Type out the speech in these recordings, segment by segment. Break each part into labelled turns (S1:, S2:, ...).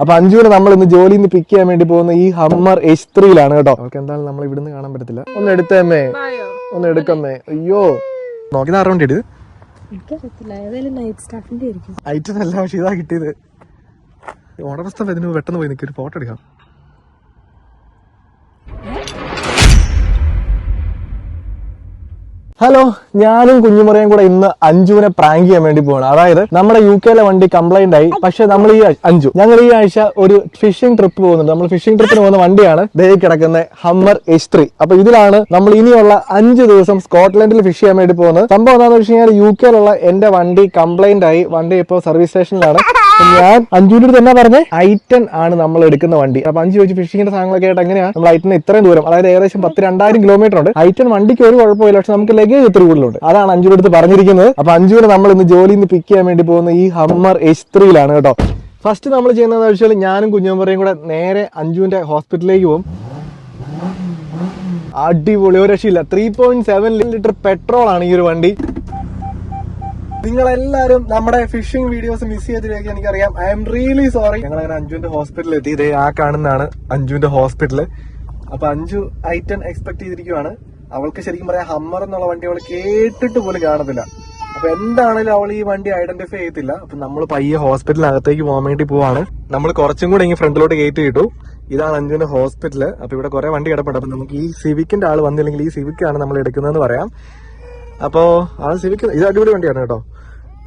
S1: അപ്പൊ അഞ്ചുവിനെ നമ്മൾ ഇന്ന് ജോലിയിൽ നിന്ന് പിക്ക് ചെയ്യാൻ വേണ്ടി പോകുന്ന ഈ ഹമ്മർ എച്ച് ത്രീയിലാണ് കേട്ടോ. അവർക്ക് എന്തായാലും നമ്മൾ ഇവിടുന്ന് കാണാൻ പറ്റത്തില്ല. ഒന്ന് എടുത്തേമ്മേ. ഒന്ന് എടുക്കമ്മേ. അയ്യോ. നോക്കി ആറ് വണ്ടി എടുത്ത്
S2: ആയിരിക്കും.
S1: ഐറ്റം അല്ല പക്ഷെ ഇതാ കിട്ടിയത്. ഇതിന് പെട്ടെന്ന് പോയി നിൽക്കി ഒരു ഫോട്ടോ എടുക്കാം. ഹലോ ഞാനും കുഞ്ഞുമറിയും കൂടെ ഇന്ന് അഞ്ജുവിനെ പ്രാങ്ക് ചെയ്യാൻ വേണ്ടി പോവാണ്. അതായത് നമ്മുടെ യു കെയിലെ വണ്ടി കംപ്ലൈന്റ് ആയി. പക്ഷെ നമ്മൾ ഈ അഞ്ചു ഞങ്ങൾ ഈ ആഴ്ച ഒരു ഫിഷിംഗ് ട്രിപ്പ് പോകുന്നുണ്ട്. നമ്മൾ ഫിഷിംഗ് ട്രിപ്പിന് പോകുന്ന വണ്ടിയാണ്. ദേ കിടക്കുന്ന ഹമ്മർ എച്ച് ത്രീ അപ്പൊ ഇതിലാണ് നമ്മൾ ഇനിയുള്ള അഞ്ച് ദിവസം സ്കോട്ട്ലൻഡിൽ ഫിഷ് ചെയ്യാൻ വേണ്ടി പോകുന്നത്. സംഭവം എന്താണെന്ന് വെച്ച് കഴിഞ്ഞാൽ യു കെയിലുള്ള എന്റെ വണ്ടി കംപ്ലൈന്റ് ആയി. വണ്ടി ഇപ്പോൾ സർവീസ് സ്റ്റേഷനിലാണ് ഞാൻ അഞ്ജുവിന്റെ തന്നെ പറഞ്ഞ ഐറ്റൻ ആണ് നമ്മൾ എടുക്കുന്ന വണ്ടി. അപ്പൊ അഞ്ചു ചോദിച്ചു ഫിഷിങ്ങിന്റെ സാധനങ്ങളൊക്കെ ആയിട്ട് എങ്ങനെയാണ് നമ്മൾ ഐറ്റൻ ഇത്രയും ദൂരം അതായത് ഏകദേശം പത്ത് രണ്ടായിരം കിലോമീറ്റർ ഉണ്ട്. ഐറ്റൻ വണ്ടിക്ക് ഒരു കുഴപ്പമില്ല പക്ഷെ നമുക്ക് ലഗേജ് ഇത്ര കൂടുതലുണ്ട്. അതാണ് അഞ്ജുവിന്റെ അടുത്ത് പറഞ്ഞിരിക്കുന്നത്. അപ്പൊ അഞ്ജുവിനെ നമ്മൾ ഇന്ന് ജോലിയിൽ നിന്ന് പിക്ക് ചെയ്യാൻ വേണ്ടി പോകുന്ന ഈ ഹമ്മർ എച്ച് ത്രീയിലാണ് കേട്ടോ. ഫസ്റ്റ് നമ്മൾ ചെയ്യുന്നതെന്ന് വെച്ചാൽ ഞാനും കുഞ്ഞുമ്പറയും കൂടെ നേരെ അഞ്ജുവിന്റെ ഹോസ്പിറ്റലിലേക്ക് പോകും. അടിപൊളി ഒരു രക്ഷയില്ല. Three point seven litre petrol ആണ് ഈ ഒരു വണ്ടി. നിങ്ങളെല്ലാരും നമ്മുടെ ഫിഷിംഗ് വീഡിയോസ് മിസ് ചെയ്തിലേക്ക് എനിക്കറിയാം. ഐ എം റിയലി സോറി ഞങ്ങൾ അങ്ങനെ അഞ്ജുവിന്റെ ഹോസ്പിറ്റലിൽ എത്തി. ഇതേ ആ കാണുന്നതാണ് അഞ്ജുവിന്റെ ഹോസ്പിറ്റൽ അപ്പൊ അഞ്ജു ഐറ്റൻ എക്സ്പെക്ട് ചെയ്തിരിക്കുവാണ്. അവൾക്ക് ശരിക്കും പറയാം ഹമ്മർ എന്നുള്ള വണ്ടി അവൾ കേട്ടിട്ട് പോലും കാണത്തില്ല. അപ്പൊ എന്താണെങ്കിലും അവൾ ഈ വണ്ടി ഐഡന്റിഫൈ ചെയ്യത്തില്ല. അപ്പൊ നമ്മൾ പയ്യെ ഹോസ്പിറ്റലിനകത്തേക്ക് പോകാൻ വേണ്ടി പോവാണ്. നമ്മൾ കുറച്ചും കൂടെ ഇങ്ങനെ ഫ്രണ്ടിലോട്ട് കയറ്റി കിട്ടു ഇതാണ് അഞ്ജുവിന്റെ ഹോസ്പിറ്റൽ അപ്പൊ ഇവിടെ കുറെ വണ്ടി കിടപ്പുണ്ട്. അപ്പൊ നമുക്ക് ഈ സിവിക്കിന്റെ ആൾ വന്നില്ലെങ്കിൽ ഈ സിവിക്കാണ് നമ്മൾ എടുക്കുന്നതെന്ന് പറയാം. അപ്പോ ആ സിവിക്ക് ഇത് അടിപൊളി വണ്ടിയാണ് കേട്ടോ.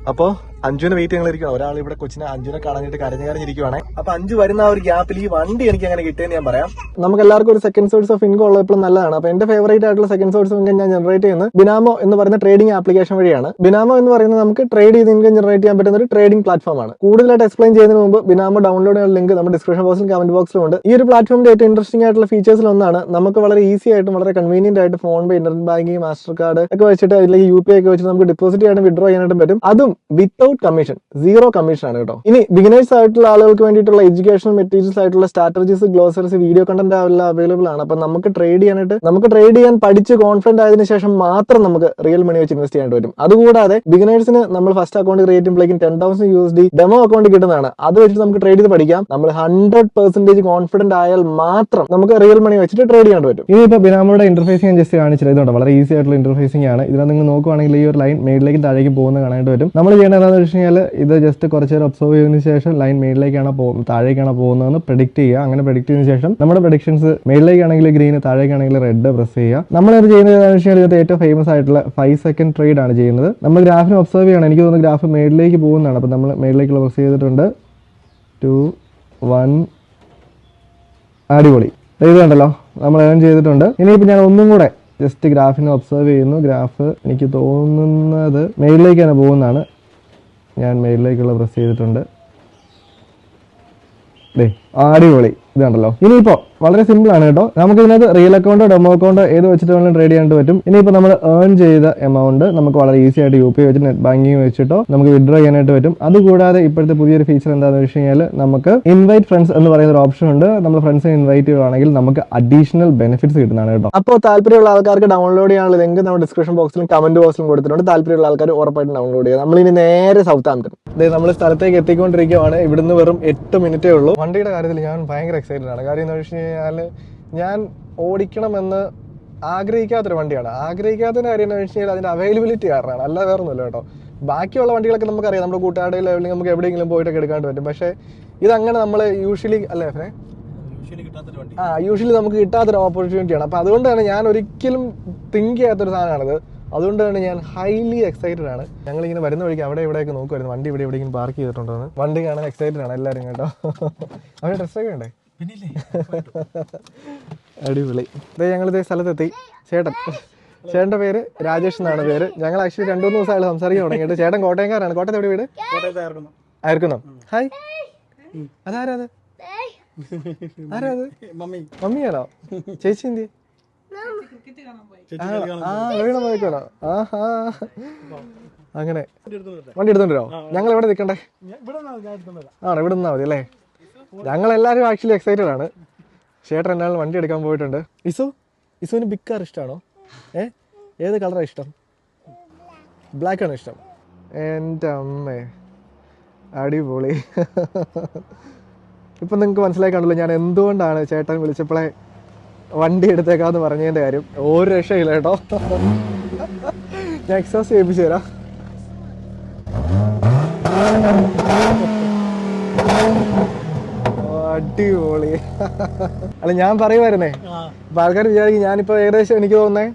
S1: അപ്പോ അഞ്ജുവിനെ വെയിറ്റ് ഞങ്ങൾ ഇരിക്കണം ഒരാൾ ഇവിടെ കൊച്ചിനെ അഞ്ചുവിനെ കളഞ്ഞിട്ട് കരഞ്ഞു കരഞ്ഞിരിക്കുവാണ് അപ്പൊ അഞ്ചു വരുന്ന ആ ഒരു ഗ്യാപ്പിൽ ഈ വണ്ടി എനിക്ക് അങ്ങനെ കിട്ടിയെന്ന് ഞാൻ പറയാം. നമുക്ക് എല്ലാവർക്കും ഒരു സെക്കൻഡ് സോഴ്സ് ഓഫ് ഇൻകം ഉള്ളപ്പോഴും നല്ലതാണ്. അപ്പൊ എന്റെ ഫേവറേറ്റ് ആയിട്ടുള്ള സെക്കൻഡ് സോഴ്സ് ഓഫ് ഇൻകം ഞാൻ ജനറേറ്റ് ചെയ്യുന്നത് ബിനാമോ എന്ന് പറയുന്ന ട്രേഡിംഗ് ആപ്ലിക്കേഷൻ വഴിയാണ്. ബിനാമോ എന്ന് പറയുന്നത് നമുക്ക് ട്രേഡ് ചെയ്ത് ഇൻകം ജനറേറ്റ് ചെയ്യാൻ പറ്റുന്ന ഒരു ട്രേഡിംഗ് പ്ലാറ്റ്ഫോം ആണ്. കൂടുതലായിട്ട് എക്സ്പ്ലെയിൻ ചെയ്യുന്നതിന് മുമ്പ് ബിനാമോ ഡൗൺലോഡ് ചെയ്യാനുള്ള ലിങ്ക് നമ്മുടെ ഡിസ്ക്രിപ്ഷൻ ബോക്സിൽ കമന്റ് ബോക്സിലും ഉണ്ട്. ഈ ഒരു പ്ലാറ്റ്ഫോമിന്റെ ഏറ്റവും ഇൻട്രസ്റ്റിംഗ് ആയിട്ടുള്ള ഫീച്ചേഴ്സിൽ ഒന്നാണ് നമുക്ക് വളരെ ഈസി ആയിട്ടും വളരെ കൺവീനിയന്റ് ആയിട്ട് PhonePe internet banking master card ഒക്കെ വെച്ചിട്ട് അല്ലെങ്കിൽ യു പി ഒക്കെ വെച്ചിട്ട് നമുക്ക് ഡെപ്പോസിറ്റ് ചെയ്യാനും വിഡ്രോ ചെയ്യാനായിട്ടും പറ്റും. അതും വിത്തൗട്ട് കമ്മീഷൻ സീറോ കമ്മീഷൻ ആണ് കേട്ടോ. ഇനി ബിഗിനേഴ്സ് ആയിട്ടുള്ള ആളുകൾക്ക് വേണ്ടിയിട്ടുള്ള എഡ്യൂക്കേഷണൽ മെറ്റീരിയൽസ് ആയിട്ടുള്ള സ്ട്രാറ്റജീസ് ഗ്ലോസറീസ് വീഡിയോ കണ്ടന്റ് എല്ലാം അവൈലബിൾ ആണ്. അപ്പൊ നമുക്ക് ട്രേഡ് ചെയ്യാനായിട്ട് നമുക്ക് ട്രേഡ് ചെയ്യാൻ പഠിച്ച് കോൺഫിഡന്റ് ആയതിനു ശേഷം മാത്രം നമുക്ക് റിയൽ മണി വെച്ച് ഇൻവെസ്റ്റ് ചെയ്യേണ്ടി വരും അതുകൂടാതെ ബിഗിനേഴ്സിന് നമ്മൾ ഫസ്റ്റ് അക്കൗണ്ട് ക്രിയേറ്റ് ചെയ്യുമ്പോഴേക്കും ten thousand U S D demo account കിട്ടുന്നതാണ്. അത് വെച്ചിട്ട് നമുക്ക് ട്രേഡ് ചെയ്ത് പഠിക്കാം. നമ്മൾ ഹൺഡ്രഡ് പെർസെന്റേജ് കോൺഫിഡന്റ് ആയാൽ മാത്രം നമുക്ക് റിയൽ മണി വെച്ചിട്ട് ട്രേഡ് ചെയ്യാൻ പറ്റും. ഇനിയിപ്പോ ബിനാമോടെ ഇന്റർഫേസ് ഞാൻ ജസ്റ്റ് കാണിച്ചത്. ഇതുണ്ട്? വളരെ ഈസി ആയിട്ടുള്ള ഇന്റർഫേസിംഗ് ആണ്. ഇതിനെ നിങ്ങൾ നോക്കുവാണെങ്കിൽ ഈ ഒരു ലൈൻ മേഡിലേക്ക് താഴേക്ക് പോകുന്ന കാണാനായിട്ട് വരും നമ്മൾ ചെയ്യേണ്ടത് എന്താണെന്ന് വെച്ച് കഴിഞ്ഞാൽ ഇത് ജസ്റ്റ് കുറച്ച് നേരം ഒബ്സർവ് ചെയ്തതിന് ശേഷം ലൈൻ മേളിലേക്കാണ് പോകുന്നത് താഴേക്കാണ് പോകുന്നതെന്ന് പ്രെഡിക്റ്റ് ചെയ്യുക. അങ്ങനെ പ്രെഡിക്റ്റ് ചെയ്തതിന് ശേഷം നമ്മുടെ പ്രഡിക്ഷൻസ് മേളിലേക്കാണെങ്കിൽ ഗ്രീൻ താഴേക്കാണെങ്കിൽ റെഡ് പ്രസ് ചെയ്യുക. നമ്മൾ ഇത് ചെയ്യുന്നത് എന്താണെന്ന് വെച്ച് കഴിഞ്ഞാൽ ഇത് ഏറ്റവും ഫേമസ് ആയിട്ടുള്ള ഫൈവ് സെക്കൻഡ് ട്രേഡ് ആണ് ചെയ്യുന്നത്. നമ്മൾ ഗ്രാഫിനെ ഒബ്സർവ് ചെയ്യണം എനിക്ക് തോന്നുന്നു ഗ്രാഫ് മേളിലേക്ക് പോകുന്നതാണ്. അപ്പോൾ നമ്മൾ മേളിലേക്കുള്ള പ്രസ് ചെയ്തിട്ടുണ്ട്. ടു വൺ അടിപൊളി. ഇത് കണ്ടല്ലോ. നമ്മൾ ഏൺ ചെയ്തിട്ടുണ്ട്. ഇനിയിപ്പോൾ ഞാൻ ഒന്നും കൂടെ ജസ്റ്റ് ഗ്രാഫിനെ ഒബ്സർവ് ചെയ്യുന്നു. ഗ്രാഫ് എനിക്ക് തോന്നുന്നത് മെയിലിലേക്കാണ് പോകുന്നതാണ്. ഞാൻ മെയിലിലേക്കുള്ള പ്രസ് ചെയ്തിട്ടുണ്ട്. ദേ അടിപൊളി. ഇത് കണ്ടല്ലോ ഇനിയിപ്പോ വളരെ സിമ്പിൾ ആണ് കേട്ടോ. നമുക്ക് ഇതിനകത്ത് റിയൽ അക്കൗണ്ടോ ഡെമോ അക്കൗണ്ടോ ഏത് വെച്ചിട്ട് വേണമെങ്കിലും ട്രേഡ് ചെയ്യാനായിട്ട് പറ്റും. ഇനിയിപ്പോ നമ്മൾ ഏൺ ചെയ്ത എമൗണ്ട് നമുക്ക് വളരെ ഈസി ആയിട്ട് യു പി വെച്ച് നെറ്റ് ബാങ്കിങ് വെച്ചിട്ടോ നമുക്ക് വിഡ്രോ ചെയ്യാനായിട്ട് പറ്റും. അതുകൂടാതെ ഇപ്പോഴത്തെ പുതിയൊരു ഫീച്ചർ എന്താണെന്ന് വെച്ച് കഴിഞ്ഞാൽ നമുക്ക് ഇൻവൈറ്റ് ഫ്രണ്ട്സ് എന്ന് പറയുന്ന ഒരു ഓപ്ഷൻ ഉണ്ട്. നമ്മൾ ഫ്രണ്ട്സിനെ ഇൻവൈറ്റ് ചെയ്യുകയാണെങ്കിൽ നമുക്ക് അഡീഷണൽ ബെനിഫിറ്റ്സ് കിട്ടുന്നതാണ് കേട്ടോ. അപ്പോൾ താല്പര്യമുള്ള ആൾക്കാർക്ക് ഡൗൺലോഡ് ചെയ്യാനുള്ള ലിങ്ക് നമ്മുടെ ഡിസ്ക്രിപ്ഷൻ ബോക്സിലും കമന്റ് ബോക്സിലും കൊടുത്തിട്ടുണ്ട്. താല്പര്യമുള്ള ആൾക്കാർ ഉറപ്പായിട്ടും ഡൗൺലോഡ് ചെയ്യുക. ഇനി നേരെ സൗത്ത് ആംപ്റ്റൺ നമ്മൾ സ്ഥലത്തേക്ക് എത്തിക്കൊണ്ടിരിക്കുകയാണ് ഇവിടുന്ന് വെറും എട്ട് മിനിറ്റേ ഉള്ളൂ. വണ്ടിയുടെ കാര്യത്തിൽ ഞാൻ ഭയങ്കര എക്സൈറ്റഡ് ആണ്. കാര്യം എന്ന് വെച്ച് കഴിഞ്ഞാൽ ഞാൻ ഓടിക്കണമെന്ന് ആഗ്രഹിക്കാത്തൊരു വണ്ടിയാണ്. ആഗ്രഹിക്കാത്തതിന്റെ കാര്യം എന്ന് വെച്ച് കഴിഞ്ഞാൽ അതിന്റെ അവൈലബിലിറ്റി കാരണമാണ്. അല്ല വേറെ ഒന്നുമില്ല കേട്ടോ. ബാക്കിയുള്ള വണ്ടികളൊക്കെ നമുക്കറിയാം. നമ്മുടെ കൂട്ടുകാരുടെ ലെവലിൽ നമുക്ക് എവിടെയെങ്കിലും പോയിട്ടൊക്കെ എടുക്കാണ്ട് പറ്റും. പക്ഷേ ഇതങ്ങനെ നമ്മൾ യൂഷ്വലി അല്ലേ ഫ്രേ ആ യൂഷ്വലി നമുക്ക് കിട്ടാത്തൊരു ഓപ്പർച്യൂണിറ്റിയാണ് അപ്പോൾ അതുകൊണ്ടാണ് ഞാൻ ഒരിക്കലും തിങ്ക് ചെയ്യാത്തൊരു സാധനമാണിത്. അതുകൊണ്ടാണ് ഞാൻ ഹൈലി എക്സൈറ്റഡ് ആണ്. ഞങ്ങൾ ഇങ്ങനെ വരുന്ന വഴിക്ക് അവിടെ ഇവിടെയൊക്കെ നോക്കുമായിരുന്നു വണ്ടി ഇവിടെ എവിടെയെങ്കിലും പാർക്ക് ചെയ്തിട്ടുണ്ടോ എന്ന് വണ്ടി കാണാൻ എക്സൈറ്റഡ് ആണ് എല്ലാവരും കേട്ടോ. അവിടെ ഡ്രസ്സൊക്കെ ഉണ്ടേ അടിപൊളി. ഇതേ ഞങ്ങൾ ഇതേ സ്ഥലത്തെത്തി. ചേട്ടൻ. ചേട്ടന്റെ പേര് രാജേഷ് എന്നാണ് പേര്. ഞങ്ങൾ ആക്ച്വലി രണ്ടു മൂന്ന് ദിവസമായിട്ട് സംസാരിക്കാൻ തുടങ്ങിയിട്ട്. ചേട്ടൻ കോട്ടയംകാരാണ്. കോട്ടയത്ത് എവിടെ വീട്? ആയിരിക്കുന്നോ? ഹായ് അതാരാ അത് ആരാ അത് മമ്മിയാണോ? ചേച്ചി എന്തി അങ്ങനെ. വണ്ടി എടുത്തോണ്ടിരോ ഞങ്ങൾ എവിടെ നിൽക്കണ്ടേ? ആണോ? ഇവിടെ നിന്നാ മതി അല്ലേ? ഞങ്ങൾ എല്ലാവരും ആക്ച്വലി എക്സൈറ്റഡ് ആണ്. ചേട്ടൻ എന്നാലും വണ്ടി എടുക്കാൻ പോയിട്ടുണ്ട്. ഇസു? ഇസുവിന് ബിഗ് കാർ ഇഷ്ടമാണോ ഏ? ഏത് കളറാണ് ഇഷ്ടം? ബ്ലാക്ക് ആണ് ഇഷ്ടം? എന്റെ അമ്മേ. അടിപൊളി. ഇപ്പം നിങ്ങൾക്ക് മനസ്സിലായി കണ്ടല്ലോ ഞാൻ എന്തുകൊണ്ടാണ് ചേട്ടൻ വിളിച്ചപ്പോഴേ വണ്ടി എടുത്തേക്കാന്ന് പറഞ്ഞതിന്റെ കാര്യം ഒരു രക്ഷയില്ല കേട്ടോ. ഞാൻ എക്സോസ് ചെയ്യിപ്പിച്ചു തരാം. അടിപൊളി. അല്ല ഞാൻ പറയുമായിരുന്നേ അപ്പൊ ആൾക്കാർ വിചാരിക്കും ഞാനിപ്പോ ഏകദേശം എനിക്ക് തോന്നുന്നേ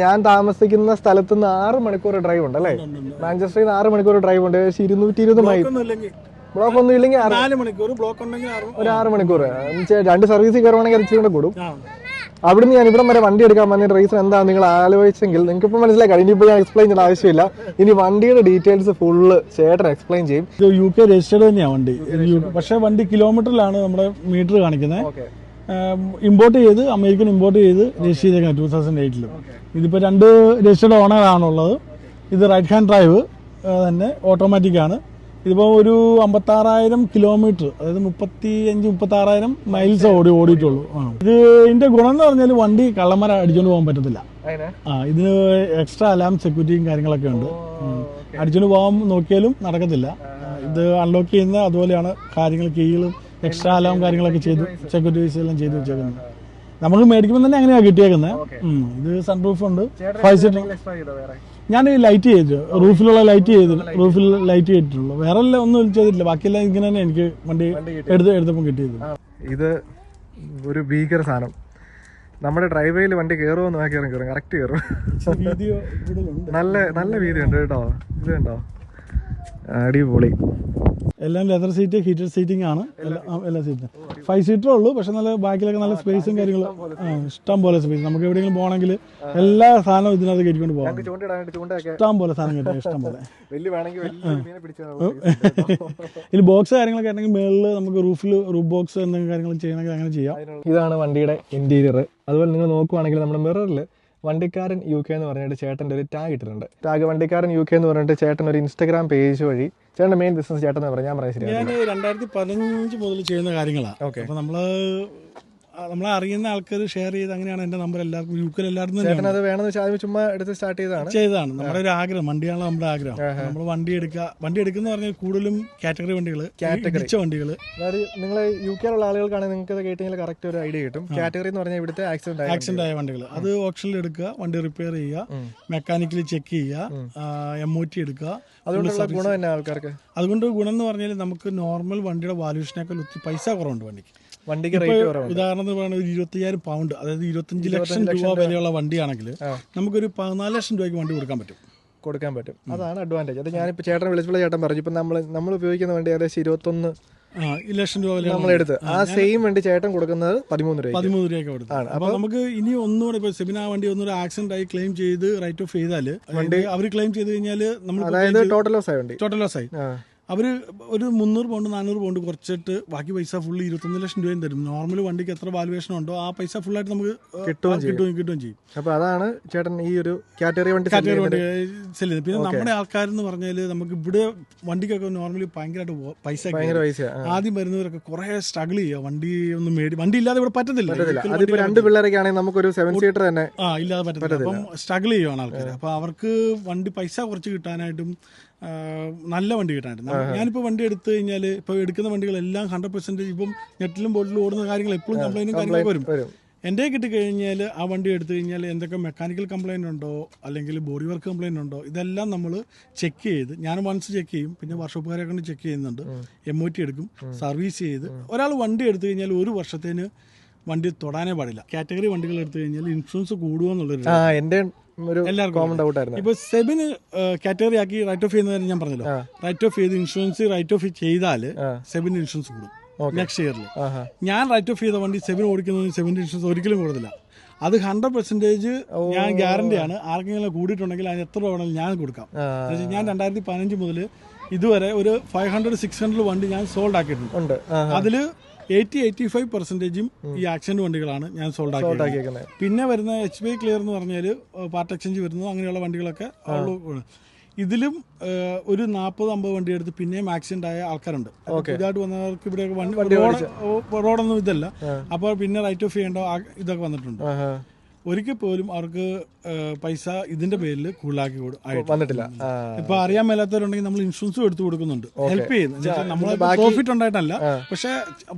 S1: ഞാൻ താമസിക്കുന്ന സ്ഥലത്ത് നിന്ന് ആറ് മണിക്കൂർ ഡ്രൈവ് ഉണ്ട് അല്ലേ മാഞ്ചസ്റ്ററിൽ നിന്ന് ആറ് മണിക്കൂർ ഡ്രൈവ് ഉണ്ട്. ഏകദേശം ഇരുന്നൂറ്റി ഇരുപത് മൈൽ ബ്ലോക്ക് ഒന്നും ഇല്ലെങ്കിൽ
S3: നാല് മണിക്കൂർ ബ്ലോക്ക് ഉണ്ടെങ്കിൽ
S1: ഒരു ആറ് മണിക്കൂർ. രണ്ട് സർവീസിൽ കയറുവാണെങ്കിൽ അത് ഇച്ചിരി കൂടെ. അവിടുന്ന് ഞാൻ ഇവിടം വരെ വണ്ടി എടുക്കാൻ വന്ന റീസൺ എന്താ നിങ്ങൾ ആലോചിച്ചെങ്കിൽ നിങ്ങൾക്ക് ഇപ്പൊ മനസ്സിലാക്കാം ഇനിയിപ്പോ ഞാൻ എക്സ്പ്ലെയിൻ ചെയ്യേണ്ട ആവശ്യമില്ല. ഇനി വണ്ടിയുടെ ഡീറ്റെയിൽസ് ഫുള്ള് ചേട്ടൻ എക്സ്പ്ലെയിൻ ചെയ്യും.
S3: ഇത് യു കെ രജിസ്റ്റേർഡ് തന്നെയാണ് വണ്ടി. പക്ഷേ വണ്ടി കിലോമീറ്ററിലാണ് നമ്മുടെ മീറ്റർ കാണിക്കുന്നത് ഇമ്പോർട്ട് ചെയ്ത് അമേരിക്കൻ ഇമ്പോർട്ട് ചെയ്ത് രജിസ്റ്റർ ചെയ്തേക്കുന്നത് ടൂ തൗസൻഡ് എയ്റ്റിൽ ഇതിപ്പോൾ രണ്ട് രജിസ്റ്റേർഡ് ഓണറാണുള്ളത് ഇത് റൈറ്റ് ഹാൻഡ് ഡ്രൈവ് തന്നെ ഓട്ടോമാറ്റിക് ആണ്. ഇതിപ്പോൾ ഒരു അമ്പത്താറായിരം കിലോമീറ്റർ അതായത് മുപ്പത്തി അഞ്ച് മുപ്പത്താറായിരം മൈൽസ് ഓടി ഓടിയിട്ടുള്ളൂ. ആ. ഇത് ഇതിന്റെ ഗുണം എന്ന് പറഞ്ഞാൽ വണ്ടി കള്ളമര അടിച്ചുകൊണ്ട് പോകാൻ പറ്റത്തില്ല. ആ ഇതിന് എക്സ്ട്രാ അലാം സെക്യൂരിറ്റിയും കാര്യങ്ങളൊക്കെ ഉണ്ട്. അടിച്ചുകൊണ്ട് പോകാൻ നോക്കിയാലും നടക്കത്തില്ല. ഇത് അൺലോക്ക് ചെയ്യുന്ന അതുപോലെയാണ് കാര്യങ്ങൾ കീകളും എക്സ്ട്രാ അലാം കാര്യങ്ങളൊക്കെ ചെയ്ത് സെക്യൂരിറ്റീസ് എല്ലാം ചെയ്ത് വെച്ചേക്കുന്നത് നമ്മൾ മേടിക്കുമ്പോൾ തന്നെ അങ്ങനെയാണ് കിട്ടിയേക്കുന്നത് ഇത് സൺപ്രൂഫ് ഉണ്ട്. ഫൈവ്
S1: സീറ്റിംഗ്
S3: ഞാൻ ലൈറ്റ് ചെയ്തു റൂഫിലുള്ള ലൈറ്റ് ചെയ്തു റൂഫിൽ ലൈറ്റ് ചെയ്തിട്ടുള്ളൂ വേറെ എല്ലാം ഒന്നും ചെയ്തിട്ടില്ല. ബാക്കിയെല്ലാം ഇങ്ങനെ തന്നെ എനിക്ക് വണ്ടി എടുത്ത് എടുത്തപ്പോൾ കിട്ടിയത്.
S1: ഇത് ഒരു ഭീകര സാധനം. നമ്മുടെ ഡ്രൈവേയിൽ വണ്ടി കയറുമെന്ന് നോക്കി കയറും കറക്റ്റ് കയറും നല്ല നല്ല വീതി ഉണ്ട് കേട്ടോ. ഇത് കണ്ടോ? അടിപൊളി.
S3: എല്ലാം ലെതർ സീറ്റ് ഹീറ്റഡ് സീറ്റിംഗ് ആണ്. എല്ലാ ആ, എല്ലാ സീറ്റും ഫൈവ് സീറ്ററേ ഉള്ളൂ പക്ഷെ നല്ല ബാക്കിലൊക്കെ നല്ല സ്പേസും കാര്യങ്ങളും. ഇഷ്ടം പോലെ സ്പേസ് നമുക്ക് എവിടെയെങ്കിലും പോകണമെങ്കിൽ എല്ലാ സാധനവും ഇതിനകത്ത് കയറ്റിക്കൊണ്ട് പോകാം. ഇഷ്ടം പോലെ സാധനം കിട്ടും ഇഷ്ടം പോലെ. ഇതിൽ ബോക്സ് കാര്യങ്ങളൊക്കെ ആണെങ്കിൽ മേളിൽ നമുക്ക് റൂഫിൽ റൂഫ് ബോക്സ് എന്തെങ്കിലും കാര്യങ്ങൾ ചെയ്യണമെങ്കിൽ അങ്ങനെ ചെയ്യാം.
S1: ഇതാണ് വണ്ടിയുടെ ഇന്റീരിയർ അതുപോലെ നിങ്ങൾ നോക്കുവാണെങ്കിൽ നമ്മുടെ മിററിൽ വണ്ടിക്കാരൻ യു കെ എന്ന് പറഞ്ഞിട്ട് ചേട്ടന്റെ ഒരു ടാഗ് ഇട്ടിട്ടുണ്ട്. ടാഗ് വണ്ടിക്കാരൻ യു കെ എന്ന് പറഞ്ഞിട്ട് ചേട്ടൻ ഒരു ഇൻസ്റ്റാഗ്രാം പേജ് വഴി ചേട്ടന്റെ മെയിൻ ബിസിനസ് ചേട്ടൻ എന്ന് പറഞ്ഞാൽ ഞാൻ പറയാം ശരി
S3: ഞാൻ രണ്ടായിരത്തി പതിനഞ്ച് മുതൽ ചെയ്യുന്ന കാര്യങ്ങളാണ്
S1: ഓക്കെ
S3: അപ്പോൾ നമ്മൾ ആ, നമ്മളെ അറിയുന്ന ആൾക്കാർ ഷെയർ ചെയ്ത് അങ്ങനെയാണ് എന്റെ നമ്പർ എല്ലാവർക്കും യു കെ എല്ലാവർക്കും
S1: അത് വേണമെന്ന് വെച്ചാൽ ആദ്യം ചുമ്മാ എടുത്ത് സ്റ്റാർട്ട് ചെയ്തതാണ്.
S3: ചെയ്തതാണ്. നമ്മുടെ ഒരു ആഗ്രഹം വണ്ടിയാണ് നമ്മുടെ ആഗ്രഹം. നമ്മൾ വണ്ടി എടുക്കുക വണ്ടി എടുക്കുന്ന പറഞ്ഞാൽ കൂടുതലും കാറ്റഗറി വണ്ടികൾ കാറ്റഗറി വണ്ടികൾ
S1: അതായത് നിങ്ങൾ യു കെയിലുള്ള ആളുകൾക്കാണെങ്കിൽ നിങ്ങൾക്ക് അത് കേട്ടെങ്കിൽ കറക്റ്റ് ഒരു ഐഡിയ കിട്ടും. കാറ്റഗറി എന്ന് പറഞ്ഞാൽ ഇവിടുത്തെ ആക്സിഡന്റ്
S3: ആക്സിഡന്റ് ആയ വണ്ടികൾ അത് ഓപ്ഷനിൽ എടുക്കുക വണ്ടി റിപ്പയർ ചെയ്യുക മെക്കാനിക്കലി ചെക്ക് ചെയ്യുക എം ഒ ടി എടുക്കുക.
S1: അതുകൊണ്ടുള്ള ഗുണം തന്നെ ആൾക്കാർക്ക്?
S3: അതുകൊണ്ട് ഗുണം എന്ന് പറഞ്ഞാൽ നമുക്ക് നോർമൽ വണ്ടിയുടെ വാല്യൂഷനേക്കാൾ ഒത്തിരി പൈസ കുറവുണ്ട് വണ്ടിക്ക്.
S1: വണ്ടിക്ക്
S3: ഉദാഹരണത്തിന് പറയുന്നത് ഒരു ഇരുപത്തിയായിരം പൗണ്ട് അതായത് ഇരുപത്തഞ്ച് ലക്ഷം രൂപ വിലയുള്ള വണ്ടിയാണെങ്കിൽ നമുക്കൊരു പതിനാല് ലക്ഷം രൂപയ്ക്ക് വണ്ടി കൊടുക്കാൻ പറ്റും.
S1: കൊടുക്കാൻ പറ്റും. അതാണ് അഡ്വാന്റേജ് അത് ഞാനിപ്പോൾ ചേട്ടൻ വിളിച്ചപ്പോൾ ചേട്ടൻ പറഞ്ഞു. ഇപ്പം നമ്മൾ നമ്മൾ ഉപയോഗിക്കുന്ന വണ്ടി ഏകദേശം ഇരുപത്തൊന്ന്
S3: ലക്ഷം രൂപ
S1: നമ്മളെടുത്ത് ആ സെയിം വണ്ടി ചേട്ടൻ കൊടുക്കുന്നത് പതിമൂന്ന് രൂപ
S3: പതിമൂന്ന് രൂപയ്ക്ക് കൊടുത്തു. അപ്പൊ നമുക്ക് ഇനി ഒന്നുകൂടെ ഇപ്പൊ സെമിനാ വണ്ടി ഒന്നുകൂടെ ആക്സിഡന്റ് ആയി ക്ലെയിം ചെയ്ത് റൈറ്റ് ഓഫ് ചെയ്താൽ വണ്ടി അവർ ക്ലെയിം ചെയ്ത് കഴിഞ്ഞാൽ നമ്മൾ
S1: അതായത് ടോട്ടൽ ലോസ് ആയി വണ്ടി.
S3: ടോട്ടൽ ലോസ് ആയി.
S1: ആ
S3: അവർ ഒരു മുന്നൂറ് പൗണ്ട് നാനൂറ് പൗണ്ട് കുറച്ചിട്ട് ബാക്കി പൈസ ഫുൾ ഇരുപത്തൊന്ന് ലക്ഷം രൂപയും തരും. നോർമൽ വണ്ടിക്ക് എത്ര വാലുവേഷൻ ഉണ്ടോ ആ പൈസ ഫുൾ ആയിട്ട് നമുക്ക് കിട്ടുകയും കിട്ടുകയും കിട്ടുകയും ചെയ്യും.
S1: അപ്പൊ അതാണ് ചേട്ടൻ ഈ ഒരു കാറ്റഗറി വണ്ടി
S3: കാറ്റഗറി വണ്ടി സെൽ ചെയ്ത് പിന്നെ നമ്മുടെ ആൾക്കാരെന്ന് പറഞ്ഞാൽ നമുക്ക് ഇവിടെ വണ്ടിക്കൊക്കെ നോർമലി ഭയങ്കരമായിട്ട് പൈസ ആദ്യം വരുന്നവരൊക്കെ കുറെ സ്ട്രഗിൾ ചെയ്യുക. വണ്ടി ഒന്നും മേടി വണ്ടി ഇല്ലാതെ ഇവിടെ പറ്റത്തില്ല.
S1: രണ്ട് പിള്ളേരൊക്കെ ആണെങ്കിൽ നമുക്കൊരു സെവൻ സീറ്റർ തന്നെ
S3: ആ ഇല്ലാതെ പറ്റത്തില്ല. അപ്പം സ്ട്രഗിൾ ചെയ്യുവാണ് ആൾക്കാർ അപ്പൊ അവർക്ക് വണ്ടി പൈസ കുറച്ച് കിട്ടാനായിട്ടും നല്ല വണ്ടി കിട്ടാനായിട്ട് ഞാനിപ്പോൾ ഞാനിപ്പോ വണ്ടി എടുത്തു കഴിഞ്ഞാൽ ഇപ്പൊ എടുക്കുന്ന വണ്ടികളെല്ലാം ഹൺഡ്രഡ് പെർസെന്റേജ് ഇപ്പം നെറ്റിലും ബോട്ടിലും ഓടുന്ന കാര്യങ്ങൾ എപ്പോഴും കംപ്ലൈന്റും കാര്യങ്ങളൊക്കെ വരും. എന്റെ കിട്ടിക്കഴിഞ്ഞാൽ ആ വണ്ടി എടുത്തു കഴിഞ്ഞാൽ എന്തൊക്കെ മെക്കാനിക്കൽ കംപ്ലൈന്റ് ഉണ്ടോ അല്ലെങ്കിൽ ബോഡി വർക്ക് കംപ്ലൈന്റ് ഉണ്ടോ ഇതെല്ലാം നമ്മൾ ചെക്ക് ചെയ്ത് ഞാൻ വൺസ് ചെക്ക് ചെയ്യും പിന്നെ വർഷോപ്പുകാരെ കൊണ്ട് ചെക്ക് ചെയ്യുന്നുണ്ട്. എം ഒ ടി എടുക്കും സർവീസ് ചെയ്ത്. ഒരാൾ വണ്ടി എടുത്തു കഴിഞ്ഞാൽ ഒരു വർഷത്തേന് വണ്ടി തൊടാനേ പാടില്ല. കാറ്റഗറി വണ്ടികൾ എടുത്തു കഴിഞ്ഞാൽ ഇൻഷുറൻസ് കൂടുമെന്നുള്ളൊരു
S1: ആ എന്റെ ഒരു കോമൺ ഡൗട്ട് ആയിരുന്നു.
S3: ഇപ്പൊ സെബിന് കാറ്റഗറി ആക്കി റൈറ്റ് ഓഫ് ചെയ്യുന്ന ഞാൻ പറഞ്ഞല്ലോ. റൈറ്റ് ഓഫ് ചെയ്ത് ഇൻഷുറൻസ് റൈറ്റ് ഓഫ് ചെയ്താൽ സെബിന് ഇൻഷുറൻസ് കൂടും നെക്സ്റ്റ് ഇയറിൽ ഞാൻ റൈറ്റ് ഓഫ് ചെയ്ത വണ്ടി സെവൻ ഓടിക്കുന്നതിന് സെവൻ ഇൻഷുറൻസ് ഒരിക്കലും കൂടുതല അത് ഹൺഡ്രഡ് പെർസെന്റേജ് ഞാൻ ഗ്യാരണ്ടി ആണ്. ആർക്കെങ്കിലും കൂടിയിട്ടുണ്ടെങ്കിൽ അതിന് എത്ര രൂപ ഞാൻ കൊടുക്കാം. ഞാൻ രണ്ടായിരത്തി പതിനഞ്ച് മുതൽ ഇതുവരെ ഒരു ഫൈവ് ഹൺഡ്രഡ് സിക്സ് ഹൺഡ്രഡ് വണ്ടി ഞാൻ സോൾഡ് ആക്കിയിട്ടുണ്ട്. അതിൽ എയ്റ്റി എയ്റ്റി ഫൈവ് പെർസെന്റേജും ഈ ആക്സിഡന്റ് വണ്ടികളാണ് ഞാൻ സോൾഡ് ആക്കിയത് പിന്നെ വരുന്ന എച്ച് ബി ക്ലിയർ എന്ന് പറഞ്ഞാൽ പാർട്ട് എക്സ്ചേഞ്ച് വരുന്നത് അങ്ങനെയുള്ള വണ്ടികളൊക്കെ. ഇതിലും ഒരു നാൽപ്പത് അമ്പത് വണ്ടി എടുത്ത് പിന്നെയും ആക്സിഡന്റ് ആയ ആൾക്കാരുണ്ട്. ഇതായിട്ട് പുതിയതായിട്ട് വന്നവർക്ക് ഇവിടെ റോഡൊന്നും ഇതല്ല. അപ്പോൾ പിന്നെ റൈറ്റ് ഓഫ് ചെയ്യേണ്ട ഇതൊക്കെ വന്നിട്ടുണ്ട്. ഒരിക്കൽ പോലും അവർക്ക് പൈസ ഇതിന്റെ പേരിൽ കൂടുതലാക്കി.
S1: വന്നിട്ടില്ല.
S3: ഇപ്പൊ അറിയാൻ മേലാത്തവരുണ്ടെങ്കിൽ നമ്മൾ ഇൻഷുറൻസും എടുത്തു കൊടുക്കുന്നുണ്ട്. ഹെൽപ്പ് ചെയ്യുന്നു. നമ്മൾ പ്രോഫിറ്റ് ഉണ്ടായിട്ടല്ല. പക്ഷെ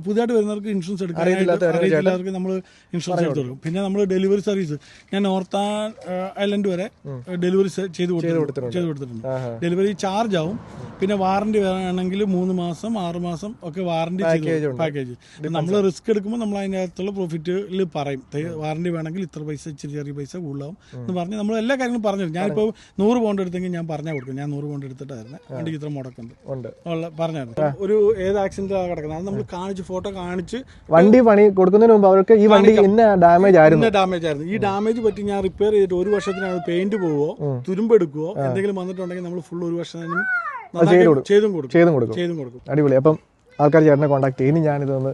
S3: പുതിയതായിട്ട് വരുന്നവർക്ക് ഇൻഷുറൻസ് അറിയത്തില്ലാത്തവർക്ക് നമ്മൾ ഇൻഷുറൻസ് എടുത്തു കൊടുക്കും. പിന്നെ നമ്മൾ ഡെലിവറി സർവീസ് ഞാൻ നോർത്ത് ഐലൻഡ് വരെ ഡെലിവറി ചെയ്ത് കൊടുത്തിട്ടുണ്ട്. ചെയ്ത് കൊടുത്തിട്ടുണ്ട്. ഡെലിവറി ചാർജ് ആവും. പിന്നെ വാറണ്ടി വേണമെങ്കിൽ മൂന്ന് മാസം ആറ് മാസം ഒക്കെ വാറണ്ടി പാക്കേജ് നമ്മൾ റിസ്ക് എടുക്കുമ്പോൾ നമ്മൾ അതിനകത്തുള്ള പ്രോഫിറ്റിൽ പറയും. വാറണ്ടി വേണമെങ്കിൽ ഇത്ര പൈസ ഇച്ചിരി ചെറിയ പൈസ കൂടുതലാവും എന്ന് പറഞ്ഞ് നമ്മൾ എല്ലാ കാര്യങ്ങളും പറഞ്ഞു? ഞാനിപ്പോൾ നൂറ് പൗണ്ട് എടുത്തെങ്കിൽ ഞാൻ പറഞ്ഞാൽ കൊടുക്കും. ഞാൻ നൂറ് പൗണ്ട് എടുത്തിട്ടായിരുന്നു. വണ്ടിക്ക് ഇത്ര മുടക്കുന്നത് പറഞ്ഞായിരുന്നു. ഒരു ഏത് ആക്സിഡന്റ് കിടക്കുന്നത്? അത് നമ്മൾ കാണിച്ച് ഫോട്ടോ കാണിച്ച്
S1: വണ്ടി പണി കൊടുക്കുന്നതിന് മുമ്പ് അവർക്ക് ഈ വണ്ടി ഇന്ന ഡാമേജ് ആയിരുന്നു.
S3: ഇന്ന ഡാമേജ് ആയിരുന്നു. ഈ ഡാമേജ് പറ്റി ഞാൻ റിപ്പയർ ചെയ്തിട്ട് ഒരു വർഷത്തിനകത്ത് പെയിന്റ് പോവോ തുരുമ്പെടുക്കുവോ എന്തെങ്കിലും വന്നിട്ടുണ്ടെങ്കിൽ നമ്മൾ ഫുൾ ഒരു വർഷം ചെയ്തും കൊടുക്കും.
S1: ചെയ്തും കൊടുക്കും. അടിപൊളി. അപ്പം ആൾക്കാർ ചേട്ടനെ കോൺടാക്ട് ചെയ്യും. ഇനി ഞാനിതൊന്ന്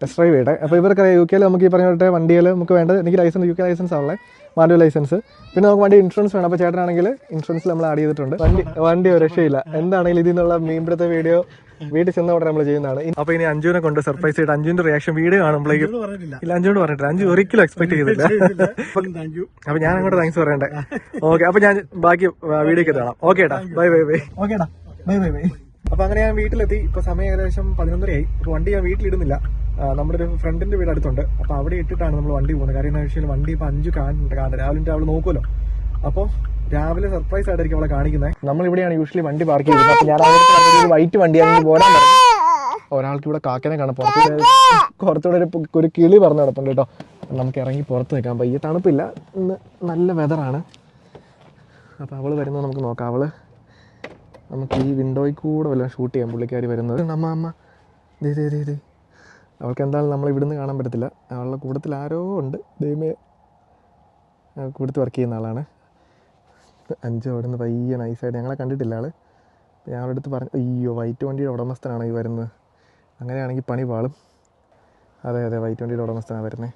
S1: ടെസ്റ്റ് ഡ്രൈവ് ചെയ്യട്ടെ. അപ്പോൾ ഇവർക്ക് യു കെയിൽ നമുക്ക് ഈ പറഞ്ഞ വണ്ടിയിൽ നമുക്ക് വേണ്ടത് എനിക്ക് ലൈസൻസ് യു കെ ലൈസൻസ് ആണല്ലേ മാനുവൽ ലൈസൻസ് പിന്നെ നമുക്ക് വണ്ടി ഇൻഷുറൻസ് വേണം. അപ്പോൾ ചേട്ടനാണെങ്കിൽ ഇൻഷുറൻസ് നമ്മൾ ആഡ് ചെയ്തിട്ടുണ്ട്. വണ്ടി വണ്ടി ഒരു രക്ഷയില്ല. എന്താണെങ്കിലും ഇതിൽ നിന്നുള്ള മീൻപിടുത്ത വീഡിയോ വീട്ടിൽ ചെന്ന ഉടനെ നമ്മൾ ചെയ്യുന്നതാണ്. അപ്പൊ ഇനി അഞ്ജുവിനെ കൊണ്ട് സർപ്രൈസ് ചെയ്ത് അഞ്ജുവിന്റെ റിയാക്ഷൻ വീഡിയോ കാണുമ്പോഴേക്കും ഇല്ല അഞ്ജുവിനോട് പറഞ്ഞിട്ടില്ല. അഞ്ജു ഒരിക്കലും എക്സ്പെക്ട് ചെയ്തില്ല അപ്പൊ ഞാൻ അങ്ങോട്ട് താങ്ക്സ് പറയണ്ടേ? ഓക്കെ അപ്പൊ ഞാൻ ബാക്കി വീഡിയോക്ക് കാണാം ഓക്കെ ബൈ ബൈ ബൈ ഓക്കേടാ ബൈ ബൈ ബൈ അപ്പൊ അങ്ങനെ ഞാൻ വീട്ടിലെത്തി. ഇപ്പൊ സമയം ഏകദേശം പതിനൊന്നരയായി. വണ്ടി ഞാൻ വീട്ടിലിടുന്നില്ല. നമ്മുടെ ഒരു ഫ്രണ്ടിന്റെ വീട് അടുത്തുണ്ട്. അപ്പൊ അവിടെ ഇട്ടിട്ടാണ് നമ്മൾ വണ്ടി പോകുന്നത്. കാര്യം എന്താ വെച്ചാൽ വണ്ടി ഇപ്പൊ അഞ്ചു കാണുന്നുണ്ട് കാണുന്നത് രാവിലെ രാവിലെ നോക്കുമല്ലോ. അപ്പൊ രാവിലെ സർപ്രൈസ് ആയിട്ടായിരിക്കും അവളെ കാണിക്കുന്നത് നമ്മൾ ഇവിടെയാണ് യൂഷ്വലി വണ്ടി പാർക്ക് ചെയ്യുന്നത് അപ്പൊ ഞാൻ ഒരു വൈറ്റ് വണ്ടിയാണെങ്കിൽ പോരാൻ ഒരാൾക്ക് ഇവിടെ കാക്കനെ കാണാം കുറച്ചുകൂടെ ഒരു ഒരു കിളി പറഞ്ഞു നടപ്പുണ്ട് കേട്ടോ. നമുക്ക് ഇറങ്ങി പുറത്ത് നിൽക്കാൻ പയ്യ തണുപ്പില്ല. ഇന്ന് നല്ല വെതറാണ് അപ്പോൾ അവൾ വരുന്നത് നമുക്ക് നോക്കാം. അവൾ നമുക്ക് ഈ വിൻഡോയിൽ കൂടെ വല്ലതും ഷൂട്ട് ചെയ്യാം. പുള്ളിക്കാരി വരുന്നത്. നമ്മ അമ്മ. ദേ ദേ ദേ. അവൾക്ക് എന്തായാലും നമ്മൾ ഇവിടുന്ന് കാണാൻ പറ്റത്തില്ല അവളുടെ കൂട്ടത്തിൽ ആരോ ഉണ്ട് ദൈവമേ കൂടത്ത് വർക്ക് ചെയ്യുന്ന ആളാണ് അഞ്ച് അവിടെ നിന്ന് പയ്യെ നൈസായിട്ട് ഞങ്ങളെ കണ്ടിട്ടില്ല ആൾ ഞാൻ അവളുടെ അടുത്ത് പറഞ്ഞു അയ്യോ വൈറ്റ് വണ്ടിയുടെ ഉടമസ്ഥനാണ് ഈ വരുന്നത് അങ്ങനെയാണെങ്കിൽ പണി പാളും അതെ അതെ വൈറ്റ് വണ്ടിയുടെ ഉടമസ്ഥനാണ് വരുന്നത്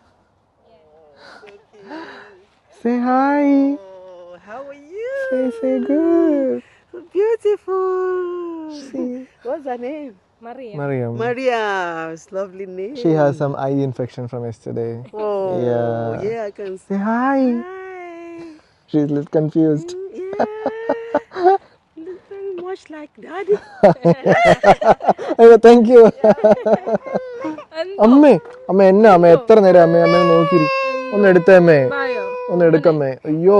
S1: Say hi.
S4: Oh, How are you?
S1: Say, say good.
S4: Beautiful.
S1: See.
S4: What's her name?
S2: Maria
S1: Mariam.
S4: Maria. It's lovely name.
S1: She has some eye infection from yesterday.
S4: Oh,
S1: Yeah.
S4: yeah, I can see.
S1: Say hi.
S4: Hi.
S1: She's a little confused.
S4: Yeah. Very much like daddy.
S1: അയ്യോ thank you അമ്മേ അമ്മ എന്നാ അമ്മ എത്ര നേരം അമ്മ അമ്മ നോക്കി ഒന്ന് എടുത്തേ അമ്മേ ഒന്ന് എടുക്കമ്മേ അയ്യോ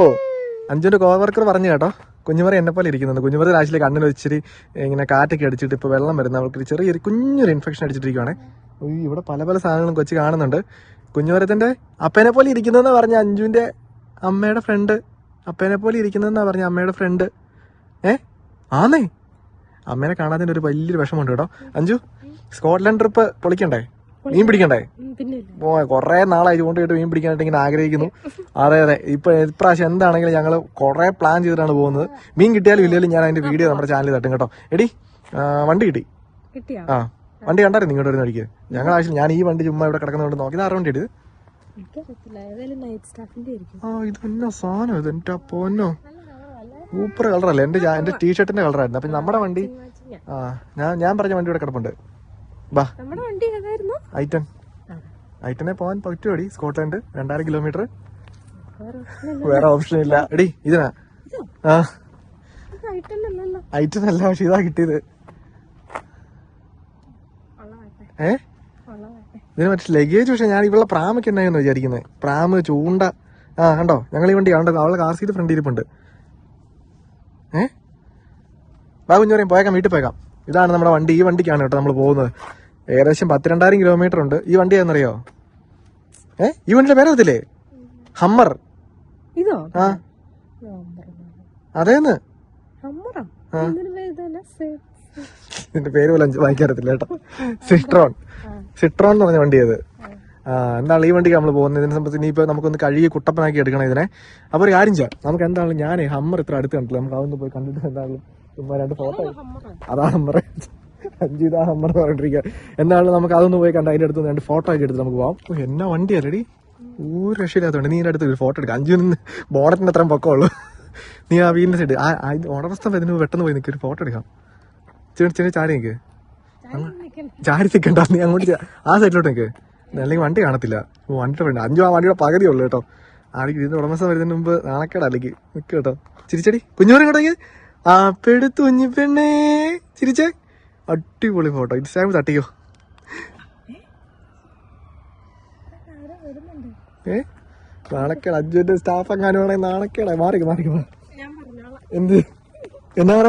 S1: അഞ്ചുന്റെ കോവർക്കർ പറഞ്ഞു കേട്ടോ കുഞ്ഞുമറി എന്നെ പോലെ ഇരിക്കുന്നുണ്ട്. കുഞ്ഞുമറി രാശിയിൽ കണ്ണിൽ ഇച്ചിരി ഇങ്ങനെ കാറ്റൊക്കെ അടിച്ചിട്ട് ഇപ്പൊ വെള്ളം വരുന്ന അവൾക്ക് ചെറിയൊരു കുഞ്ഞൊരു ഇൻഫെക്ഷൻ അടിച്ചിട്ടിരിക്കുവാണേ. ഇവിടെ പല പല സാധനങ്ങളും കൊച്ചു കാണുന്നുണ്ട്. കുഞ്ഞുമരത്തിന്റെ അപ്പേനെ പോലെ ഇരിക്കുന്നതെന്ന് പറഞ്ഞ അഞ്ജുവിന്റെ അമ്മയുടെ ഫ്രണ്ട് അപ്പേനെ പോലെ ഇരിക്കുന്നതെന്ന് പറഞ്ഞ അമ്മയുടെ ഫ്രണ്ട് ഏ? ആന്നേ. അമ്മേനെ കാണാതിന്റെ ഒരു വലിയൊരു വിഷമമുണ്ട് കേട്ടോ. അഞ്ജു സ്കോട്ട്ലൻഡ് ട്രിപ്പ് പൊളിക്കണ്ടേ? മീൻ പിടിക്കണ്ടേ? ഓ കൊറേ നാളായി ചൂണ്ടയിട്ട് മീൻ പിടിക്കാനായിട്ട് ഇങ്ങനെ ആഗ്രഹിക്കുന്നു. അതെ അതെ. ഇപ്പൊ ഇപ്രാവശ്യം എന്താണെങ്കിലും ഞങ്ങൾ കുറെ പ്ലാൻ ചെയ്തിട്ടാണ് പോകുന്നത്. മീൻ കിട്ടിയാലും ഇല്ലെങ്കിലും ഞാൻ അതിന്റെ വീഡിയോ നമ്മുടെ ചാനലിൽ തട്ടും കേട്ടോ. എടി വണ്ടി കിട്ടി. ആ വണ്ടി കണ്ടായിരുന്നു ഇങ്ങോട്ട് വരുന്ന വഴിക്ക്. ഞങ്ങൾ ആവശ്യം ഞാൻ ഈ വണ്ടി ചുമ്മാ ഇവിടെ കിടക്കുന്നതുകൊണ്ട് നോക്കി. ആറ് വണ്ടി ആ ഇത്? എന്നാ സാധനം ഇത്? എന്റെ പോന്നോ. സൂപ്പർ കളറല്ലേ എന്റെ എന്റെ ടീഷർട്ടിന്റെ കളറായിരുന്നു അപ്പൊ നമ്മുടെ വണ്ടി ആ ഞാൻ ഞാൻ പറഞ്ഞ വണ്ടി ഇവിടെ കിടപ്പുണ്ട്. ബാ.
S2: നമ്മുടെ വണ്ടി ഏതായിരുന്നു?
S1: ഐറ്റൻ. ഐറ്റനെ പോകാൻ പറ്റുമോടി സ്കോട്ട്ലൻഡ്. രണ്ടായിരം കിലോമീറ്റർ.
S2: വേറെ
S1: ഓപ്ഷൻ ഇല്ല. എടി ഇതിനാ. ആ.
S2: ഇത് item അല്ലല്ലോ.
S1: ഐറ്റം അല്ല പക്ഷെ ഇതാ കിട്ടിയത്. ഏ? ഇതിന് മറ്റേ ലഗേജ് പക്ഷെ ഞാൻ ഇവിടെ പ്രാമൊക്കെ ഉണ്ടായിരുന്നു വിചാരിക്കുന്നത് പ്രാമ് ചൂണ്ട. ആ കണ്ടോ? ഞങ്ങൾ ഈ വണ്ടി കണ്ടോ അവളെ കാർ സീറ്റ് ഫ്രണ്ട് ഇരിപ്പുണ്ട്. ഏ? ബാബു കുഞ്ഞു പറയും പോയേക്കാം വീട്ടിൽ പോയേക്കാം. ഇതാണ് നമ്മുടെ വണ്ടി. ഈ വണ്ടിക്കാണ് കേട്ടോ നമ്മൾ പോകുന്നത്. ഏകദേശം പത്തിരണ്ടായിരം കിലോമീറ്റർ ഉണ്ട്. ഈ വണ്ടി ഏതെന്നറിയോ? ഏ? ഈ വണ്ടിയുടെ പേര് അറിയത്തില്ലേ ഹമ്മർ.
S2: ഇതോ?
S1: ആ. അതേന്ന്?
S2: എന്റെ പേര് പോലെ
S1: ഇതിന്റെ പേര് പോലും അഞ്ച് വായിക്കാറത്തില്ല കേട്ടോ. സിട്രോൺ. സിട്രോൺ എന്ന് പറഞ്ഞ വണ്ടി അത്. എന്താണ് ഈ വണ്ടിക്ക് നമ്മൾ പോകുന്നത്? ഇതിനെ സംബന്ധിച്ച് ഇനിയിപ്പോ നമുക്കൊന്ന് കഴുകി കുട്ടപ്പനാക്കി എടുക്കണം ഇതിനെ. അപ്പൊ ഒരു കാര്യം ചെയ്യാം. നമുക്ക് എന്താണ് ഞാൻ ഹമ്മർ ഇത്ര അടുത്ത് കണ്ടില്ല നമുക്ക് അതൊന്ന് പോയി കണ്ടിട്ട് എന്താണ് ചുമ്മാ രണ്ട് ഫോട്ടോ അതാണ് ഹമ്മർ അഞ്ചിത ഹമ്മർ പറഞ്ഞിരിക്കുക. എന്നാലും നമുക്ക് അതൊന്ന് പോയി കണ്ട് അതിന്റെ അടുത്ത് രണ്ട് ഫോട്ടോ ഒക്കെ എടുത്ത് നമുക്ക് പോവാം. ഓ, എന്നാ വണ്ടി അല്ലെടി ഒരു രക്ഷയില്ലാത്തതുകൊണ്ട് നീ ഇതിന്റെ അടുത്ത് ഒരു ഫോട്ടോ എടുക്കാം. അഞ്ചു നിന്ന് ബോണറ്റിന് അത്രയും പൊക്കമുള്ളൂ. നീ ആ വീടിന്റെ സൈഡ് ആ ഉടമസ്ഥ ഇതിന് പെട്ടെന്ന് പോയി നിൽക്കൊരു ഫോട്ടോ എടുക്കാം. ചെറിയ ചെറിയ ചാരി നിൽക്ക് ചാരി നിൽക്കണ്ട നീ അങ്ങോട്ട് ആ സൈഡിലോട്ട് നിൽക്ക് അല്ലെങ്കിൽ വണ്ടി കാണത്തില്ല. ഓ, വണ്ടിയുടെ ഫ്രണ്ട് അഞ്ചു ആ വണ്ടിയുടെ പകുതി ഉള്ളു കേട്ടോ. ആണെങ്കിൽ ഇതിന്റെ ഉടമസ്ഥ വരുന്നതിന് മുമ്പ് നാണക്കേട അല്ലെങ്കിൽ നിക്ക് കേട്ടോ. ചിരിച്ചടി. കുഞ്ഞുമോനെ കൂടെ ആ പെടുത്തു കുഞ്ഞു പെണ്ണേ. ചിരിച്ചേ. അടിപൊളി ഫോട്ടോ. ഇൻസ്റ്റാഗ്രാമിൽ തട്ടിക്കോ. ഏ? നാണക്കേട. അജുവിന്റെ സ്റ്റാഫ് എങ്ങാനും ആണെങ്കിൽ നാണക്കേട മാറിക്ക് മാറിക്ക് മാറി.
S2: പറഞ്ഞോളാം.
S1: എന്ത്? എന്നാ പറ?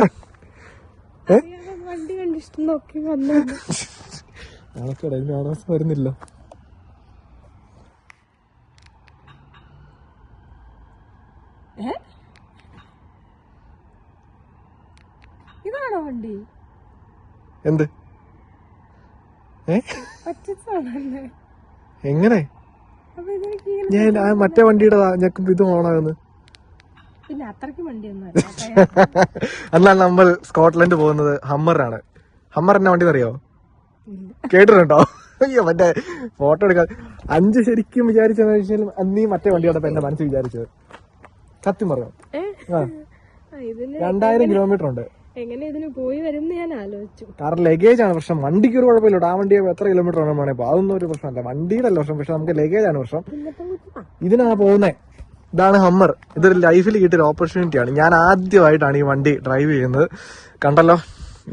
S1: നാണക്കേടാ. ഇതിന് ഉടമസ്ഥ വരുന്നില്ല
S2: ഏ ഇതാണോ വണ്ടി
S1: എന്ത്? എങ്ങനെ? ഞാൻ ആ മറ്റേ വണ്ടിയുടെ ഞെക്കുമ്പോ ഇത് ഓണാകുന്നു എന്നാൽ നമ്മൾ സ്കോട്ട്ലൻഡ് പോകുന്നത് ഹമ്മറിനാണ്. ഹമ്മർ എന്നെ വണ്ടി അറിയോ? കേട്ടിട്ടുണ്ടോ? അയ്യോ മറ്റേ ഫോട്ടോ എടുക്കാൻ. അഞ്ച് ശരിക്കും വിചാരിച്ചെന്ന് വെച്ചാൽ അന്നീ മറ്റേ വണ്ടി കണ്ടപ്പോ എന്റെ മനസ്സ് വിചാരിച്ചത്. സത്യം പറയാം? രണ്ടായിരം കിലോമീറ്റർ ഉണ്ട്.
S2: എങ്ങനെ ഇതിന് പോയി വരും ഞാൻ ആലോചിച്ചു.
S1: കാരണം ലഗേജ് ആണ് പ്രശ്നം. വണ്ടിക്ക് ഒരു കുഴപ്പമില്ല. ആ വണ്ടി എത്ര കിലോമീറ്റർ ആണ് വേണേ? അതൊന്നും ഒരു പ്രശ്നമല്ല. വണ്ടിയുടെ അല്ല പ്രശ്നം. പക്ഷെ നമുക്ക് ലഗേജ് ആണ് പ്രശ്നം. ഇതിനാ പോകുന്നേ. ഇതാണ് ഹമ്മർ ഇതൊരു ലൈഫിൽ കിട്ടിയൊരു ഓപ്പർച്യൂണിറ്റി ആണ് ഞാൻ ആദ്യമായിട്ടാണ് ഈ വണ്ടി ഡ്രൈവ് ചെയ്യുന്നത്. കണ്ടല്ലോ?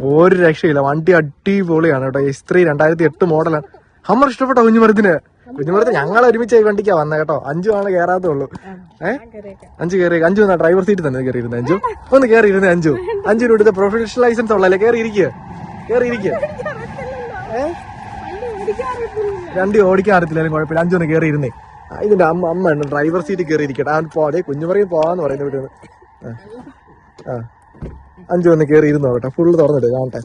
S1: ഒരു രക്ഷയില്ല. വണ്ടി അടിപൊളിയാണ് കേട്ടോ. എസ് ത്രീ രണ്ടായിരത്തി എട്ട് മോഡലാണ് ഹമ്മർ ഇഷ്ടപ്പെട്ടോ കുഞ്ഞുമരത്തിന് കുഞ്ഞുമരത്തിന് ഞങ്ങൾ ഒരുമിച്ച് ഈ വണ്ടിക്കാ വന്ന കേട്ടോ. അഞ്ചു ആണ് കേറാത്തുള്ളൂ. ഏ? അഞ്ചു കയറി അഞ്ചു എന്നാ ഡ്രൈവർ സീറ്റ് തന്നെ കയറി ഇരുന്നത് അഞ്ചു ഒന്ന് കയറി ഇരുന്നേ അഞ്ചു അഞ്ചിന് ഇവിടുത്തെ പ്രൊഫഷണൽ ലൈസൻസ് ഉള്ളല്ലേ കയറി ഇരിക്കുക കയറി ഇരിക്കുക ഏ
S2: വണ്ടി
S1: ഓടിക്കാൻ അറിയത്തില്ലാലും കുഴപ്പമില്ല. അഞ്ചു ഒന്ന് കയറി ഇരുന്നേ ഇതിന്റെ അമ്മ അമ്മ ഉണ്ട്. ഡ്രൈവർ സീറ്റ് കയറി ഇരിക്കട്ടെ അവൻ പോതെ കുഞ്ഞു പറയും പോവാന്ന് പറയുന്നത് വീട്ടിൽ. ആ. അഞ്ചു ഒന്ന് കയറി ഇരുന്നോ നോക്കട്ടെ ഫുള്ള് തുറന്നിട്ട് കാണട്ടെ.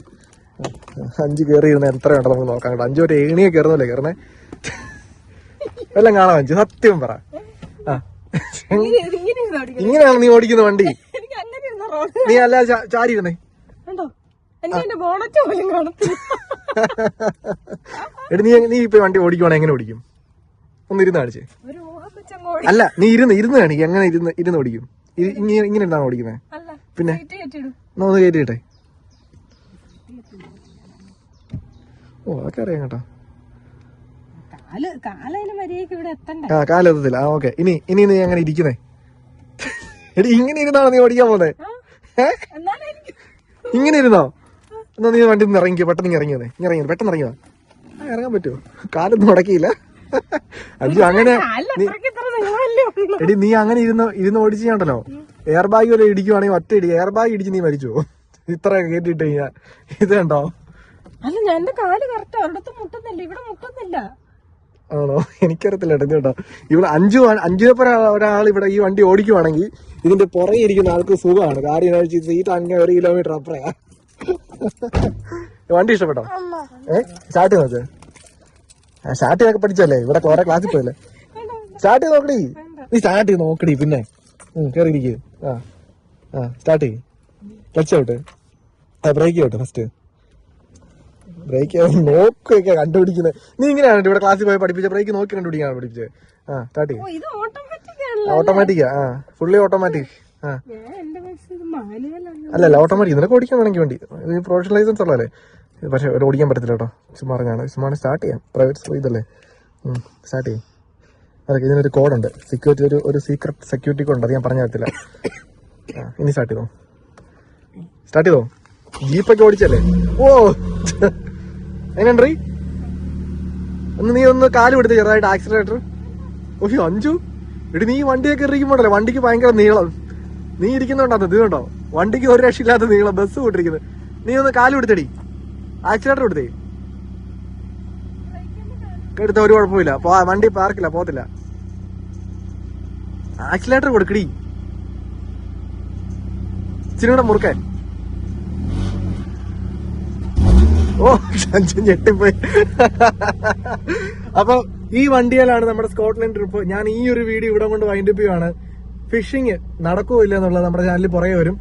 S1: അഞ്ചു കയറി ഇരുന്ന് എത്ര ഉണ്ടോ നമുക്ക് നോക്കാം കേട്ടോ അഞ്ചു ഒരു ഏണിയെ കയറുന്നല്ലേ കയറുന്നേ എല്ലാം കാണാൻ വെച്ചു സത്യം പറ. ഇങ്ങനെയാണ് നീ ഓടിക്കുന്ന വണ്ടി. നീ അല്ല ചാരി ഇരുന്നേ എടി നീ നീ ഇപ്പൊ വണ്ടി ഓടിക്കുവാണെ എങ്ങനെ ഓടിക്കും? ഒന്ന് ഇരുന്ന് കാണിച്ചേ. അല്ല നീ ഇരുന്ന് ഇരുന്ന് കാണിക്കും. എങ്ങനെ ഇരുന്ന് ഇരുന്ന് ഓടിക്കും? ഇങ്ങനെ ഇങ്ങനെ ഉണ്ടാണ് ഓടിക്കുന്നത് പിന്നെ? ഒന്ന് കയറ്റിട്ടെ ഓ അതൊക്കെ അറിയാം കേട്ടോ.
S2: കാൽ കാലതിന് മര്യാദയ്ക്ക് ഇവിടെ എത്തണ്ട?
S1: ആ കാലെത്തത്തില്ല. ആ ഓക്കെ. ഇനി ഇനി നീ അങ്ങനെ ഇരിക്കുന്നേ. എടി ഇങ്ങനെ ഇരുന്നാണോ നീ ഓടിക്കാൻ പോന്നെ?
S2: എന്നാലും എനിക്ക്?
S1: ഇങ്ങനെ ഇരുന്നോ? എന്നാ നീ വണ്ടി നിന്ന് ഇറങ്ങിക്കോ. പെട്ടെന്ന് ഇങ്ങ് ഇറങ്ങിയോ നീ? ഇറങ്ങിയത് പെട്ടെന്ന് ഇറങ്ങിയോ? ആ ഇറങ്ങാൻ പറ്റുമോ? കാലൊന്നും മുടക്കിയില്ല. അഞ്ചു അങ്ങനെ
S2: കാലിന് അത്രയ്ക്ക് ഇത്ര നീളമല്ലേ ഉള്ളൂ.
S1: എടി നീ അങ്ങനെ ഇരുന്ന് ഇരുന്ന് ഓടിച്ച് കണ്ടല്ലോ എയർ ബാഗ് വരെ ഇടിക്കുവാണെങ്കിൽ ഒറ്റ ഇടി. എയർ ബാഗ് ഇടിച്ച് നീ മരിച്ചു? ഇത്ര കേട്ടിട്ട് കഴിഞ്ഞാ. ഇത് കണ്ടോ?
S2: അല്ല ഞാൻ എന്റെ കാൽ കറക്റ്റ് ഒരിടത്ത് മുട്ടുന്നില്ല. ഇവിടെ മുട്ടുന്നില്ല.
S1: ആണോ? എനിക്കറിയത്തില്ല കേട്ടോ കേട്ടോ ഇവിടെ അഞ്ചു അഞ്ചിനപ്പുറ ഒരാൾ ഇവിടെ ഈ വണ്ടി ഓടിക്കുവാണെങ്കിൽ ഇതിന്റെ പുറകെ ഇരിക്കുന്ന ആൾക്ക് സുഖമാണ്. കാര്യം സീറ്റ് അങ്ങനെ ഒരു കിലോമീറ്റർ അപ്പുറയാ. വണ്ടി ഇഷ്ടപ്പെട്ടോ? ഏ? സ്റ്റാർട്ട് നോക്ക്. ചാട്ടി സ്റ്റാർട്ട് ചെയ്തൊക്കെ പഠിച്ചല്ലേ ഇവിടെ കുറെ ക്ലാസ്സിൽ പോയല്ലേ? സ്റ്റാർട്ട് ചെയ്ത് നോക്കടി. നീ സ്റ്റാർട്ട് ചെയ്ത് നോക്കടി പിന്നെ. കയറി ഇരിക്കുക ആ ആ സ്റ്റാർട്ട് ചെയ്യ്. Clutch out brake out first brake നോക്കൊക്കെ കണ്ടുപിടിക്കുന്നത്. നീ ഇങ്ങനെയാണ് ഇവിടെ ക്ലാസ്സിൽ പോയി പഠിപ്പിച്ച? ബ്രേക്ക് നോക്കി കണ്ടുപിടിക്കാണ് പഠിപ്പിച്ചത് ആ സ്റ്റാർട്ട് ഓട്ടോമാറ്റിക്കാ ആ ഫുള്ളി ഓട്ടോമാറ്റിക് ആ.
S2: മാനുവലാണ്
S1: അല്ലല്ല ഓട്ടോമാറ്റിക് നിനക്ക് ഓടിക്കാൻ വേണമെങ്കിൽ വേണ്ടി. ഇത് പ്രൊഫഷണൽ ലൈസൻസ് ഉള്ളതല്ലേ? പക്ഷെ ഒരു ഇവിടെ ഓടിക്കാൻ പറ്റത്തില്ല കേട്ടോ. ചുമ്മാ പറഞ്ഞാണ് ചുമ്മാ സ്റ്റാർട്ട് ചെയ്യാം. പ്രൈവറ്റ് ഇതല്ലേ? സ്റ്റാർട്ട് ചെയ്യും. അതൊക്കെ ഇതിനൊരു കോഡുണ്ട് സെക്യൂരിറ്റി ഒരു ഒരു സീക്രട്ട് സെക്യൂരിറ്റി കോഡ് ഉണ്ട്. അത് ഞാൻ പറഞ്ഞു തരത്തില്ല. ഇനി സ്റ്റാർട്ട് ചെയ്തോ? സ്റ്റാർട്ട് ചെയ്തോ? ജീപ്പൊക്കെ ഓടിച്ചല്ലേ? ഓ എങ്ങനെയുണ്ട് ഒന്ന് നീ ഒന്ന് കാൽ എടുത്ത് ചെറുതായിട്ട് ആക്സിലേറ്റർ ഓഹ് അഞ്ചു? എടി നീ വണ്ടിയൊക്കെ ഇരിക്കുമ്പോണ്ടല്ലേ വണ്ടിക്ക് ഭയങ്കര നീളം. നീ ഇരിക്കുന്നുണ്ടോ ഇത് കണ്ടോ? വണ്ടിക്ക് ഒരു രക്ഷയില്ലാത്ത നീളം ബസ് കൂട്ടിരിക്കുന്നത്. നീ ഒന്ന് കാൽ എടുത്തടി ആക്സിലേറ്റർ എടുത്തേ എടുത്ത ഒരു കുഴപ്പമില്ല. വണ്ടി പാർക്കില്ല പോത്തില്ല ആക്സിലേറ്റർ കൊടുക്കടി. ഇച്ചിരി കൂടെ ഓ അഞ്ചു ഞെട്ടിപ്പോയി. അപ്പൊ ഈ വണ്ടിയിലാണ് നമ്മുടെ സ്കോട്ട്ലൻഡ് ട്രിപ്പ്. ഞാൻ ഈ ഒരു വീഡിയോ ഇവിടെ കൊണ്ട് വൈൻഡപ്പ് ചെയ്യുവാണ്. ഫിഷിങ് നടക്കുമോ ഇല്ല എന്നുള്ളത് നമ്മുടെ ചാനലിൽ പുറകെ വരും.